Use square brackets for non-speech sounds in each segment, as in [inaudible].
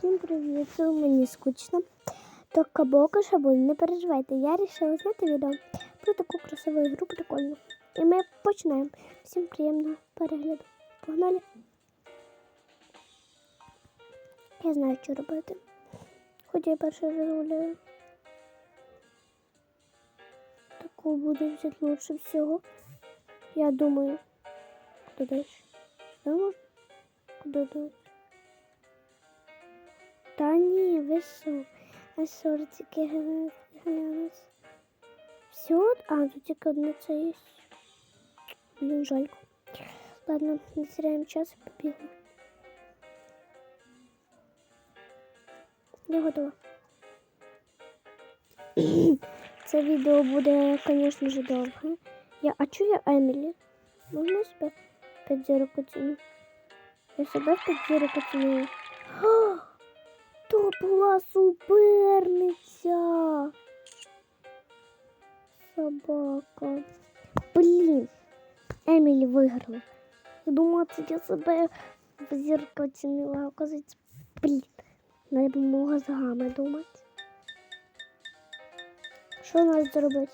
Всім привіт, мені скучно. То кабока шабуль, не переживайте. Я вирішила зняти відео про таку красиву ігру прикольну. І ми починаємо. Всім приємного перегляду. Погнали. Я знаю, що робити. Хоч я перший раз гуляю. Таку буде взяти лучше всього. Я думаю. Куди далі? Куди далі? Та ні, ви що? А шортики глянуть. Все? А, тут тільки одне це є. Блін, жалько. Ладно, не теряємо час і побігли. Я готова. [clears throat] Це відео буде, звісно ж, довге. Я, а чого я Емілі? Можна себе п'ять зірок? Я себе п'ять зірок оцінила. [gasps] То була суперниця. Собака. Блін. Емілі виграла. Я думала, це я себе в зірку оцінила. Оказується, блін. Надо б мозгами думати. Що треба зробити?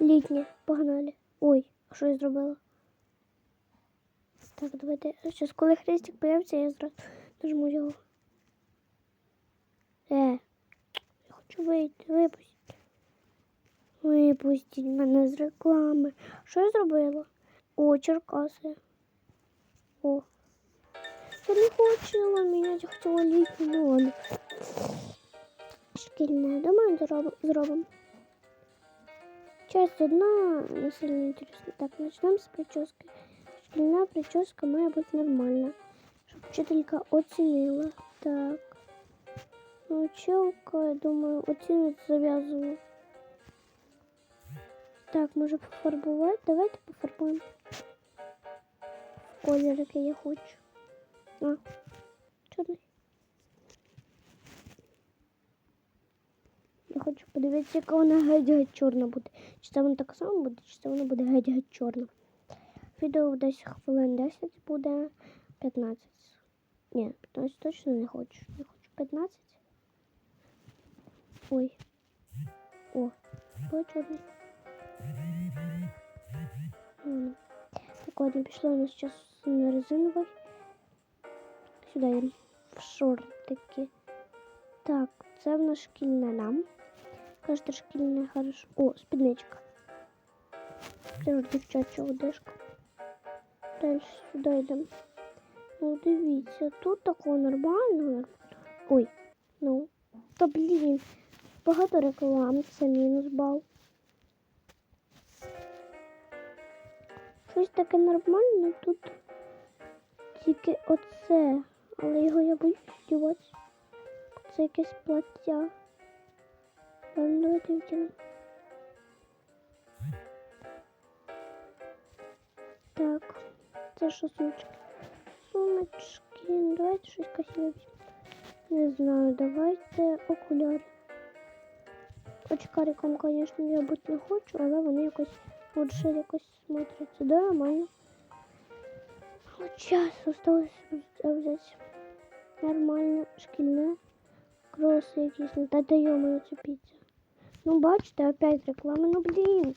Літнє, погнали. Ой, що я зробила? Так, давайте. Зараз, коли хрестик появиться, я зразу нажму його. Е, я хочу вийти, випустіть. Випустіть мене з реклами. Що я зробила? О, Черкаси. О. Я не хотіла міняти, хотіла літню, ладно. Шкільне, думаю, зробимо. Часть одна, не сильно интересно. Так, начнем с прически. Шкільна прическа має бути нормальна, щоб вчителька оцінила. Так. Ну, Училка, я думаю, оцінить зав'язую. Так, може пофарбувати? Давайте пофарбуємо. Колір, який я хочу. А, чорний. Я хочу подивитися, яка вона геть-геть чорна буде. Чи це вона так само буде, чи це вона буде геть-геть чорна. Відео десь хвилин 10 буде 15. Ні, 15 точно не хочу. Не хочу 15. Ой. О, чорний. Так, ладно, пішло у нас час на резиновий. Сюди йдемо. В шортики. Так, це в нас шкільне нам. Кажете, шкільне хорошо. О, спідничка. Це ж дівчача одежка. Далі сюди йдемо. Ну, дивіться, тут такого нормально. Ой, ну. Та блін. Багато реклам, це мінус бал. Щось таке нормальне тут. Тільки оце. Але його я боюсь вдівати. Це якесь плаття. Давайте вдінемо. Так, це що сумочки? Сумочки. Давайте щось красиве. Не знаю, давайте окуляри. Очкариком, звісно, я бути не хочу, але вони якось лучше якось смотряться. Да, нормально. От час осталось взяти нормально шкільне. Кроси якісь. Ну, та даємо піцу. Ну, бачите, опять реклама. Ну, блін.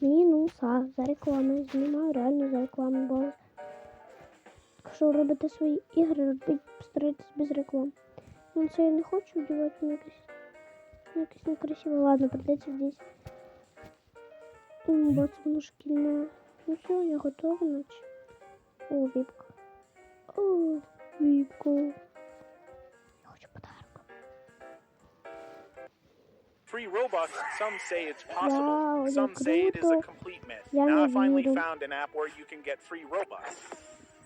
Мінуса за рекламу. Знімаю реально за рекламу бо Якщо робите свої ігри, робіть, постарайтесь без реклам. Ну, це я не хочу вдівати, ну ну, якесь некрасиво. Ладно, придеться здесь. Бо це. Ну все, я готова, наче. О, віпка. О, віпка. Я хочу подарок. Free Robux, some say it's possible. Wow, some say it is a круто. complete myth. Я now не I finally вірю. found an app where you can get free Robux.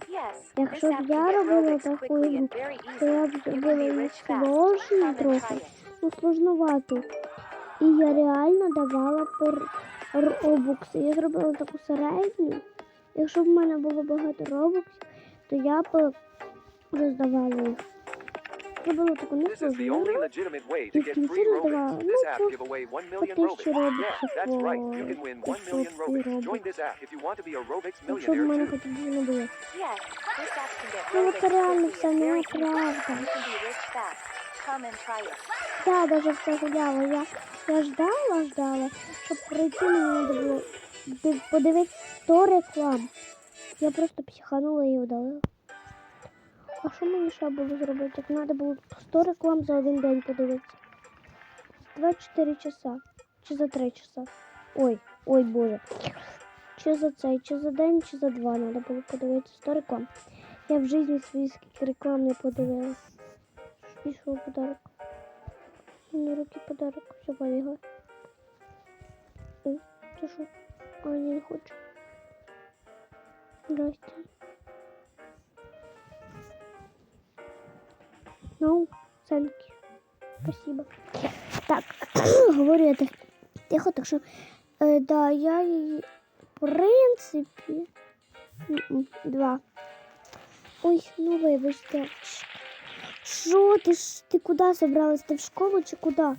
Yes, Якщо this б app я can get робила Robux quickly and very то я б You can зробила be її rich fast. сложну Come and трохи, try it. Ну сложновату. І я реально давала пер робокси. Я зробила таку середню. Якщо б в мене було багато робоксів, то я б роздавала їх. таку only несложну. legitimate way І в кінці Robux. ну, по, give away 1 по million тисячі робоксів Yeah, that's right. You по can win 1 тисячі million Robux. Join робоксів. this app if you want to be a Robux Якщо б в мене millionaire too. не було. Ну, це реально все неправда. Я даже в це гуляла. Я, я ждала, ждала, щоб пройти мені треба було ди- подивитися 100 реклам. Я просто психанула і удалила. А що мені ще було зробити? Як треба було 100 реклам за один день подивитися. 24 часа. Чи за 3 часа. Ой, ой боже. Чи за цей, чи за день, чи за два треба було подивитися 100 реклам. Я в житті свої реклам не подивилась. І що подарок? Мені руки подарок. Все побігла. О, це що? А, я не хочу. Здрасте. Ну, thank you. Спасибо. Так, [coughs] говорю я так тихо, так що, е, да, я її, в принципі, м-м, два. Ой, ну вибачте. Що ти ж ти куди собралась? Ти в школу чи куди?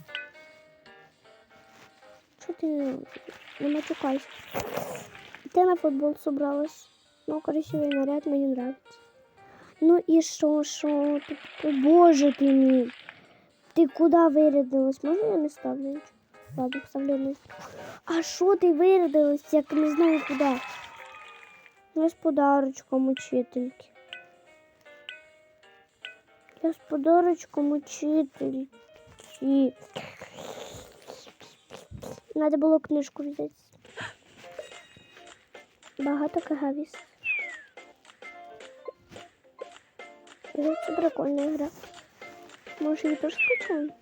Що ти не матюкайся? Ти на футбол собралась. Ну, красивий наряд, мені нравится. Ну і що, що? О, боже ти мій. Ти куди вирядилась? Можна я не ставлю нічого? Ладно, ставлю не. А що ти вирядилась, як не знаю куди? Я з подарочком учительки. Я з подарочком учительки. Надо було книжку взяти. Багато кагавіс. Це прикольна гра. Може її теж скачаємо?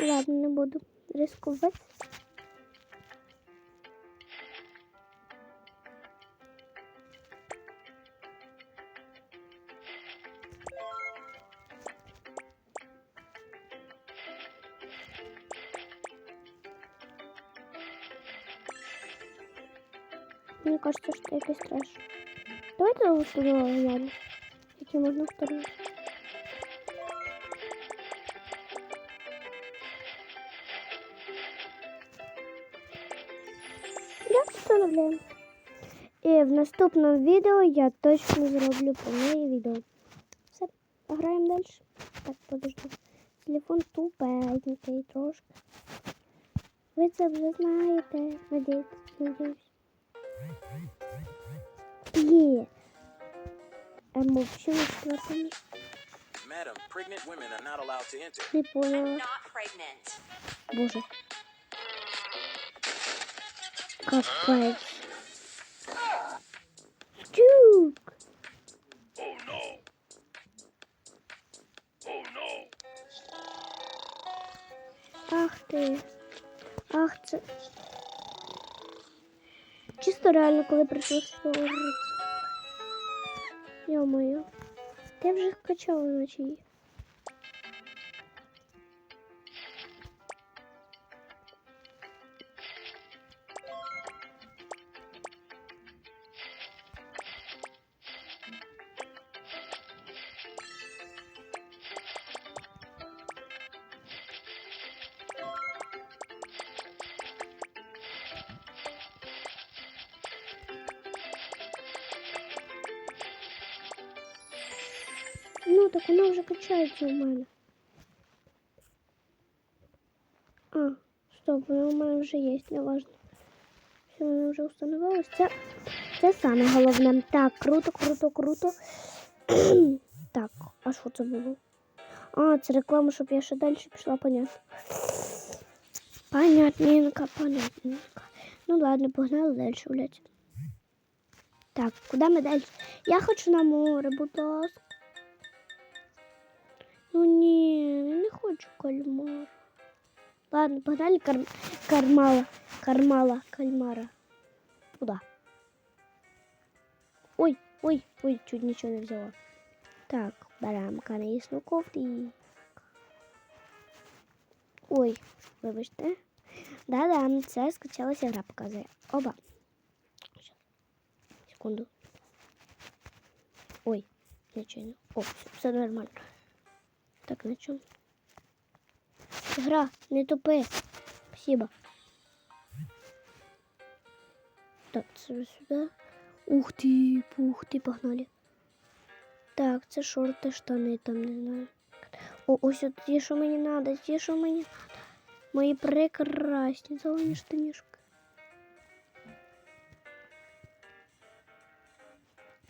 Ладно, не буду ризикувати. Кажется, что якийсь трэш. Давайте лучше глянемо, які можна сторони. Я встановляю. І в наступному відео я точно зроблю про неї відео. Все, пограємо далі. Так, подожди. Телефон тупенький трошки. Ви це вже знаєте. Надіюсь, надіюсь. Є. А мовчу на четвертому. Madam, pregnant women are not allowed to enter. Не поняла. Not pregnant. Боже. Капець. Тюк. Oh no! Oh no! Ах ти. Ах, це. Чисто реально, коли прийшло створитися. Йо-моє. Ти вже скачала, наче її. Так вона вже качається у мене. А, стоп, вона у мене вже є, не важно. Все, вона вже установилась. Це, це саме головне. Так, круто, круто, круто. [clears throat] так, а що це було? А, це реклама, щоб я ще далі пішла, понятно. Понятненько, понятненько. Ну ладно, погнали далі гуляти. Так, куди ми далі? Я хочу на море, будь ласка. Ну ні, я не хочу кальмар. Ладно, погнали кар... кармала. Кармала, кальмара. Куда? Ой, ой, ой, чуть нічого не взяла. Так, беремо канисну кофти. Ой, вибачте. Да-да, це скачалася гра показує. Оба. Секунду. Ой. Нечайно. О, все, все нормально. Так, на чому? Гра, не тупи. Спасибо. Так, це сюди. Ух ти, ух ти, погнали. Так, це шорти, штани там, не знаю. О, ось от ті, що мені треба, ті, що мені треба. Мої прекрасні зелені штанішки.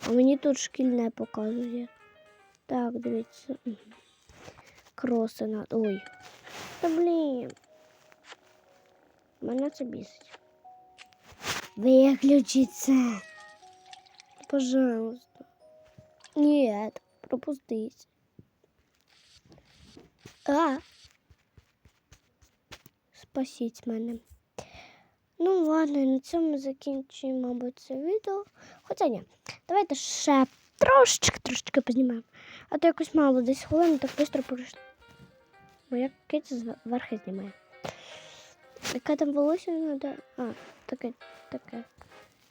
А мені тут шкільне показує. Так, дивіться. Кроси на. Ой. Та блін. Мене це бісить. Виключіть це. Пожалуйста. Нет, пропустись. А. Спасіть мене. Ну ладно, на цьому закінчуємо, мабуть, це відео. Хоча ні. Давайте ще трошечки, трошечки познімаємо. А то якось мало, десь хвилин так швидко пройшло. Бо як киця зверху знімає. Яке там волосся надо? А, таке, таке.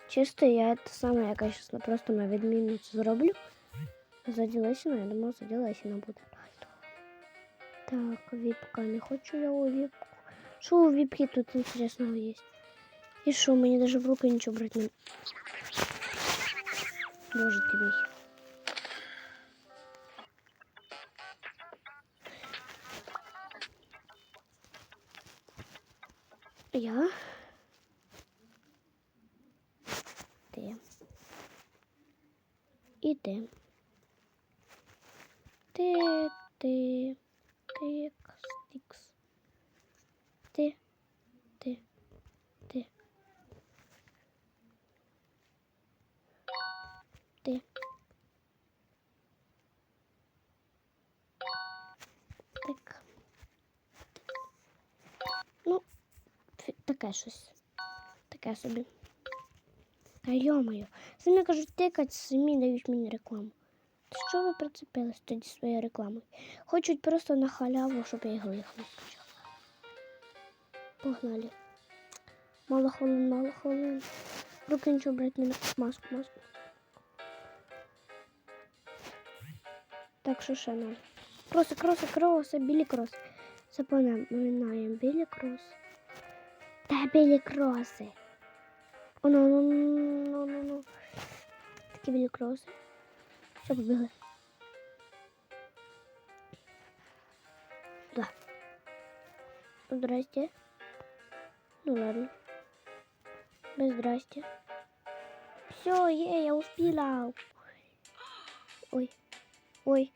Чисто я те саме, яка зараз просто на відмінницю зроблю. Ззаді Лесіна, я думала, ззаді Лесіна буде. Так, віпка, не хочу я у віпку. Що у віпки тут інтересного є? І що, мені навіть в руки нічого брати не... Боже ти мій. Я. Ти. І ти. Ти, ти, тикс, тикс. Ти, ти, ти. Ти. Так. Ну, фі- таке щось. Таке собі. Та йомаю. Самі кажуть, тикать, самі дають мені рекламу. Та що ви прицепились тоді своєю рекламою? Хочуть просто на халяву, щоб я їх лихнув спочатку. Погнали. Мало хвилин, мало хвилин. Руки нічого брати не маску, маску. Так, що ще нам? Кроси, кроси, кроси, білі кроси. Запам'ятаємо, білі кроси. Та білі кроси. О, ну, ну, ну, ну, ну. Такі білі кроси. Все, побігли. Да. Здрасте. Ну ладно. Без здрасте. Все, е, я успіла. Ой. Ой.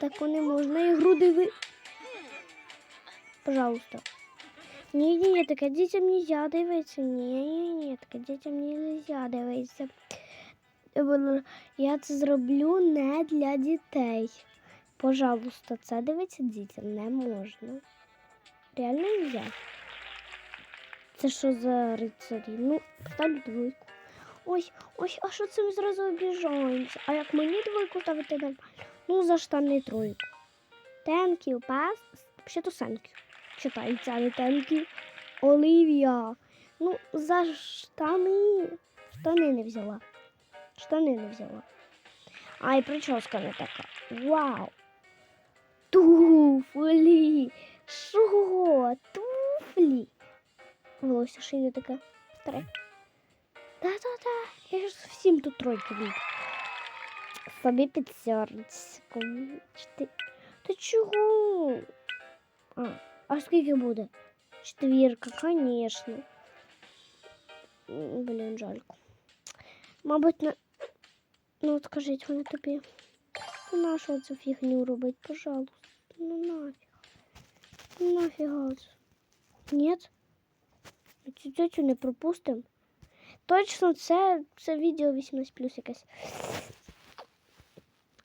Так не можна і груди ви. Пожалуйста. Ні, ні, ні, таке дітям нельзя дивитися. Ні, ні, ні, таке дітям нельзя дивитися. Я це зроблю не для дітей. Пожалуйста, це дивитися дітям не можна. Реально нельзя. Це що за рицарі? Ну, ставлю двойку. Ой, ой, а що це ми зразу обіжаємося? А як мені двойку ставити нормально? Ну, за штани тройку. Thank you, pass. Ще то thank you. Читається, thank. Олівія. Ну, за штани. Штани не взяла. Штани не взяла. А і прическа не така. Вау. Туфлі. Що? Туфлі. Волосся шиє таке. Три. Та-та-та. Я ж всім тут тройки вийду. Собі. Чти... Та чого? А, а скільки буде? Четвірка. М, Блін, жалько. Мабуть, на... Ну, от скажіть вони тобі. Ну, на що цю фігню робить, пожалуйста. Ну нафіг. Ну нафіга. Нет? Цю тетю не пропустимо. Точно це, це відео 18 плюс якесь.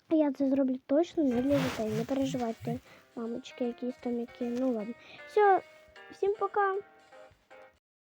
Я це зроблю точно не для дітей. Не переживайте, мамочки, якісь там які. Ну ладно. Все, всім пока.